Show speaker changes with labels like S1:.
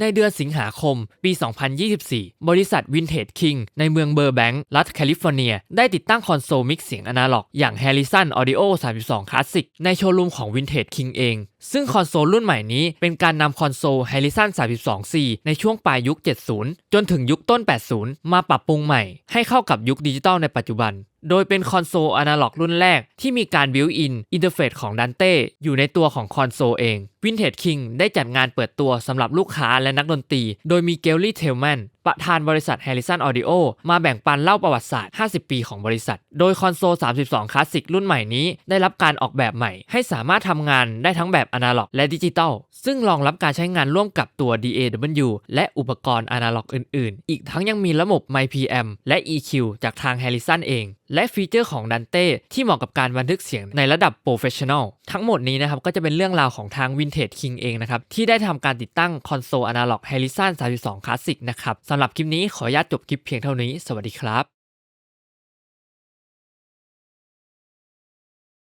S1: ในเดือนสิงหาคม ปี 2024 บริษัท Vintage King ในเมืองเบอร์แบงก์รัฐแคลิฟอร์เนีย ได้ติดตั้งคอนโซลมิกเสียงอนาล็อก อย่าง Harrison Audio 32 Classic ในโชว์รูมของ Vintage King เอง ซึ่งคอนโซลรุ่นใหม่นี้เป็นการนำคอนโซล Harrison 32C ในช่วงปลายยุค 70 จนถึงยุคต้น 80 มาปรับปรุงใหม่ ให้เข้ากับยุคดิจิตอลในปัจจุบัน โดยเป็นคอนโซลอนาล็อกรุ่นแรกที่มีการบิวอินอินเทอร์เฟซของดันเต้อยู่ในตัวของคอนโซลเอง Vintage King ได้จัดงานเปิดตัวสำหรับลูกค้าและนักดนตรี โดยมีเกลลี่เทลแมน ประธานบริษัท Harrison Audio มาแบ่งปันเล่าประวัติศาสตร์ 50 ปีของบริษัท โดยคอนโซล 32 คลาสสิกรุ่นใหม่นี้ ได้รับการออกแบบใหม่ ให้สามารถทำงานได้ทั้งแบบอนาล็อกและดิจิตอล ซึ่งรองรับการใช้งานร่วมกับตัว DAW และอุปกรณ์อนาล็อกอื่น ๆ อีกทั้งยังมีระบบ MyPM และ EQ จากทาง Harrison เอง และฟีเจอร์ของ Dante ที่เหมาะกับการบันทึกเสียงในระดับ Professional ทั้งหมดนี้นะครับก็จะเป็นเรื่องราวของทาง Vintage King เองนะครับที่ได้ทำการติดตั้งคอนโซลอนาล็อก Harrison 32 Classic นะครับสำหรับคลิปนี้ขออนุญาตจบคลิปเพียงเท่านี้ สวัสดีครับ